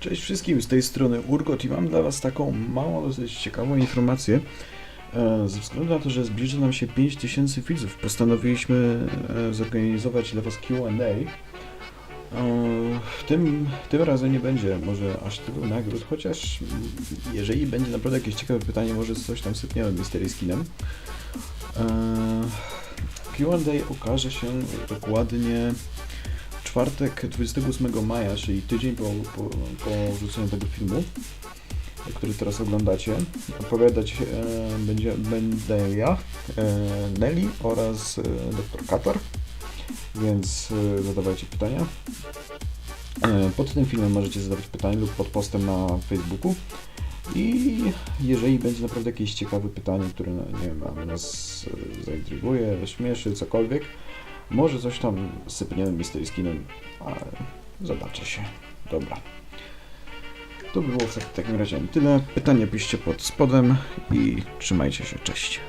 Cześć wszystkim, z tej strony Urgot i mam dla Was taką małą, dosyć ciekawą informację. E, Ze względu na to, że zbliża nam się 5000 widzów, postanowiliśmy e, zorganizować dla Was Q&A. E, Tym, tym razem nie będzie może aż tylu nagród, chociaż jeżeli będzie naprawdę jakieś ciekawe pytanie, może coś tam sypniemy Mystery Skinem. Q&A okaże się dokładnie czwartek 28 maja, czyli tydzień po, po, po wrzuceniu tego filmu, który teraz oglądacie. Opowiadać e, będzie, będę ja, e, Nelly oraz e, dr Katar, więc e, zadawajcie pytania. E, pod tym filmem możecie zadawać pytania lub pod postem na Facebooku. I jeżeli będzie naprawdę jakieś ciekawe pytanie, które no, nie wiem, nas e, zaintryguje, śmieszy, cokolwiek, może coś tam sypniemy Mystery Skinem, ale zobaczę się. Dobra. To by było w takim razie tyle. Pytanie piszcie pod spodem i trzymajcie się. Cześć.